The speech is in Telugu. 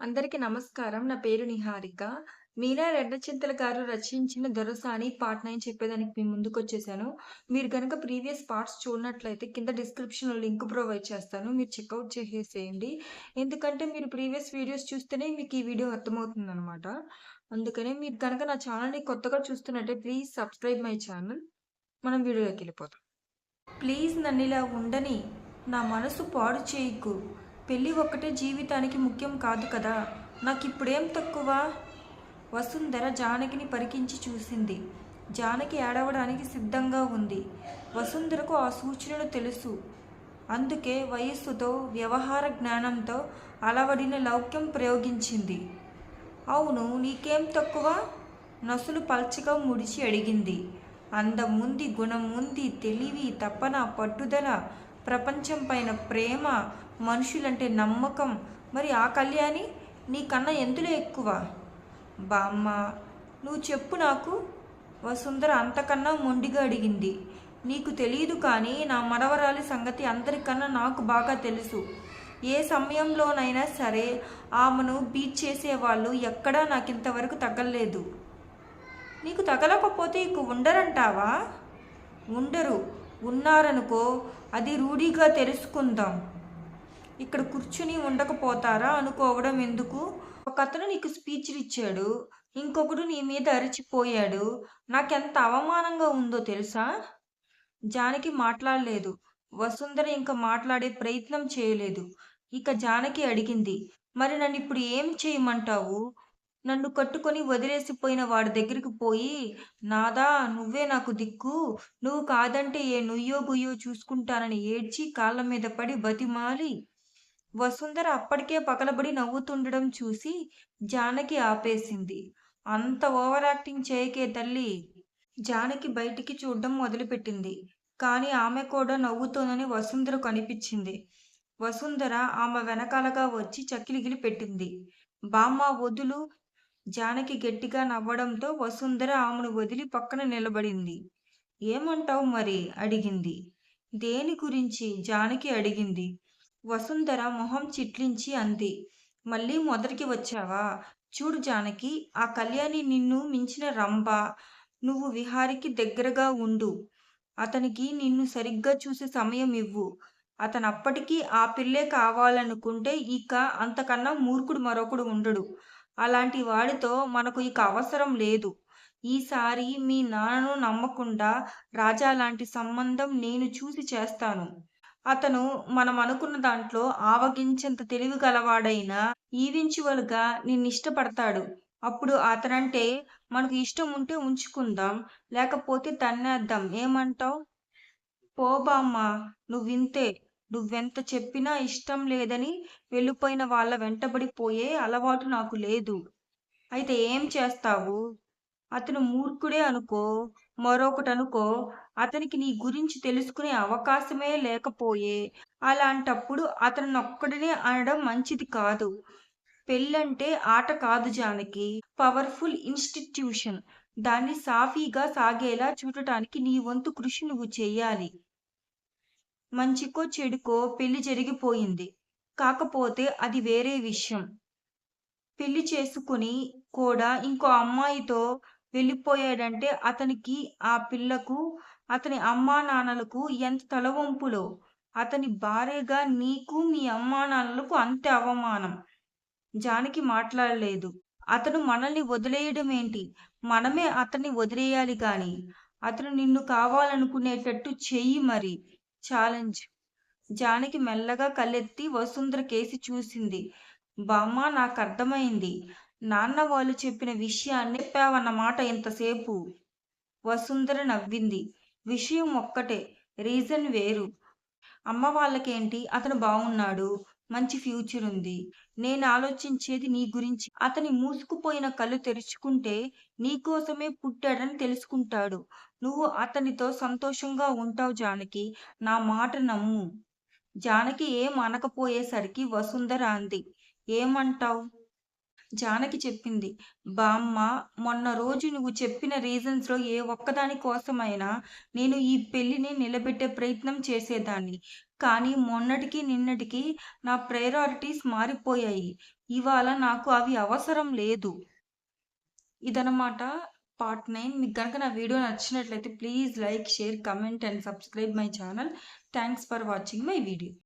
అందరికీ నమస్కారం. నా పేరు నిహారిక. మీరా రెంటచింతల గారు రచించిన 'దొరసాని' పార్ట్ నైన్ చెప్పేదానికి మీ ముందుకొచ్చేసాను. మీరు కనుక ప్రీవియస్ పార్ట్స్ చూడనట్లయితే కింద డిస్క్రిప్షన్‌లో లింక్ ప్రొవైడ్ చేస్తాను. మీరు చెక్అవుట్ చేసేసేయండి. ఎందుకంటే మీరు ప్రీవియస్ వీడియోస్ చూస్తేనే మీకు ఈ వీడియో అర్థమవుతుందనమాట. అందుకనే మీరు కనుక నా ఛానల్ని కొత్తగా చూస్తున్నట్టే ప్లీజ్ సబ్స్క్రైబ్ మై ఛానల్ మనం వీడియోలోకెళ్ళిపోదాం. ప్లీజ్ నన్ను ఇలా ఉండని. నా మనసు పాడు చేయకు. పెళ్ళి ఒక్కటే జీవితానికి ముఖ్యం కాదు కదా! నాకిప్పుడేం తక్కువ? వసుంధర జానకిని పరికించి చూసింది. జానకి ఏడవడానికి సిద్ధంగా ఉంది. వసుంధరకు ఆ సూచనలు తెలుసు. అందుకే వయస్సుతో, వ్యవహార జ్ఞానంతో అలవడిన లౌక్యం ప్రయోగించింది. అవును నీకేం తక్కువ? నసులు పల్చగా ముడిచి అడిగింది. అందముంది, గుణముంది, తెలివి, తపన, పట్టుదల, ప్రపంచం పైన ప్రేమ, మనుషులంటే నమ్మకం మరి ఆ కళ్యాణి నీకన్నా ఎందులో ఎక్కువ? బామ్మ నువ్వు చెప్పు నాకు. వసుంధర అంతకన్నా మొండిగా అడిగింది. నీకు తెలియదు కానీ నా మనవరాలి సంగతి అందరికన్నా నాకు బాగా తెలుసు. ఏ సమయంలోనైనా సరే ఆమెను బీట్ చేసేవాళ్ళు ఎక్కడా నాకు ఇంతవరకు తగలలేదు నీకు తగలకపోతే ఇక ఉండరంటావా? ఉండరు. ఉన్నారనుకో అది రూఢిగా తెలుసుకుందాం. ఇక్కడ కూర్చుని ఉండకపోతారా అనుకోవడం ఎందుకు? ఒకతను నీకు స్పీచ్‌లిచ్చాడు. ఇంకొకడు నీ మీద అరిచిపోయాడు. నాకెంత అవమానంగా ఉందో తెలుసా? జానకి మాట్లాడలేదు. వసుంధర ఇంకా మాట్లాడే ప్రయత్నం చేయలేదు. ఇక జానకి అడిగింది. మరి నన్ను ఇప్పుడు ఏం చేయమంటావు? నన్ను కట్టుకొని వదిలేసిపోయిన వాడి దగ్గరికి పోయి నాదా నువ్వే నాకు దిక్కు. నువ్వు కాదంటే ఏ నుయ్యో గుయ్యో చూసుకుంటానని ఏడ్చి కాళ్ళ మీద పడి బతిమాలి వసుంధర అప్పటికే పగలబడి నవ్వుతుండడం చూసి జానకి ఆపేసింది. అంత ఓవర్ యాక్టింగ్ చేయకే తల్లి జానకి బయటికి చూడడం మొదలుపెట్టింది. కానీ ఆమె కూడా నవ్వుతోందని వసుంధర కనిపించింది వసుంధర ఆమె వెనకాలగా వచ్చి చక్కిలిగిలి పెట్టింది. బామ్మ వదులు! జానకి గట్టిగా నవ్వడంతో వసుంధర ఆమెను వదిలి పక్కన నిలబడింది. ఏమంటావు మరి? అడిగింది. దేని గురించి? జానకి అడిగింది. వసుంధర మొహం చిట్లించి అంది. మళ్ళీ మొదటికి వచ్చావా? చూడు జానకి ఆ కళ్యాణి నిన్ను మించిన రంభ. నువ్వు విహారికి దగ్గరగా ఉండు. అతనికి నిన్ను సరిగ్గా చూసే సమయం ఇవ్వు. అతనప్పటికీ ఆ పిల్లే కావాలనుకుంటే ఇక అంతకన్నా మూర్ఖుడు మరొకడు ఉండడు. అలాంటి వాడితో మనకు ఇక అవసరం లేదు. ఈసారి మీ నాన్నను నమ్మకుండా రాజా లాంటి సంబంధం నేను చూసి చేస్తాను. అతను మనం అనుకున్న దాంట్లో ఆవగించేంత తెలివి గలవాడైనా ఈవెంచువల్గా నిన్నిష్టపడతాడు. అప్పుడు అతనంటే మనకు ఇష్టం ఉంటే ఉంచుకుందాం. లేకపోతే తన్నేద్దాం ఏమంటావ్? పోబామ్మా నువ్వింతే. నువ్వెంత చెప్పినా ఇష్టం లేదని వెళ్ళిపోయిన వాళ్ళ వెంటబడిపోయే అలవాటు నాకు లేదు. అయితే ఏం చేస్తావు? అతను మూర్ఖుడే అనుకో, మరొకటనుకో అతనికి నీ గురించి తెలుసుకునే అవకాశమే లేకపోయే అలాంటప్పుడు అతనినొక్కడినే అనడం మంచిది కాదు. పెళ్ళంటే ఆట కాదు జానకి. Powerful institution. దాన్ని సాఫీగా సాగేలా చూడటానికి నీ వంతు కృషి నువ్వు చేయాలి మంచికో చెడుకో పెళ్ళి జరిగిపోయింది. కాకపోతే అది వేరే విషయం. పెళ్ళి చేసుకుని కూడా ఇంకో అమ్మాయితో వెళ్ళిపోయాడంటే అతనికి, ఆ పిల్లకు, అతని అమ్మానాన్నలకు ఎంత తలవంపులో. అతని భార్యగా నీకు, మీ అమ్మానాన్నలకు అంతే అవమానం. జానకి మాట్లాడలేదు. అతను మనల్ని వదిలేయడం ఏంటి మనమే అతన్ని వదిలేయాలి కానీ అతను నిన్ను కావాలనుకునేటట్టు చెయ్యి మరి. ఛాలెంజ్. జానకి మెల్లగా కళ్ళెత్తి వసుంధర కేసి చూసింది. బామ్మ నాకు అర్థమైంది నాన్న వాళ్ళు చెప్పిన విషయాన్ని చెప్పావన్నమాట ఇంతసేపు. వసుంధర నవ్వింది. విషయం ఒక్కటే. రీజన్ వేరు. అమ్మ వాళ్ళకేంటి అతను బాగున్నాడు మంచి ఫ్యూచర్ ఉంది నేను ఆలోచించేది నీ గురించి. అతని మూసుకుపోయిన కళ్ళు తెరుచుకుంటే నీకోసమే పుట్టాడని తెలుసుకుంటాడు. నువ్వు అతనితో సంతోషంగా ఉంటావు జానకి. నా మాట నమ్ము. జానకి ఏం అనకపోయేసరికి వసుంధర అంది. ఏమంటావ్? జానకి చెప్పింది. బామ్మ మొన్న రోజు నువ్వు చెప్పిన రీజన్స్లో ఏ ఒక్కదాని కోసమైనా నేను ఈ పెళ్ళిని నిలబెట్టే ప్రయత్నం చేసేదాన్ని. కానీ మొన్నటికి నిన్నటికి నా ప్రయారిటీస్ మారిపోయాయి. ఇవాళ నాకు అవి అవసరం లేదు. ఇదనమాట పార్ట్ నైన్ మీకు కనుక నా వీడియో నచ్చినట్లయితే please like, share, comment and subscribe my channel. Thanks for watching my video.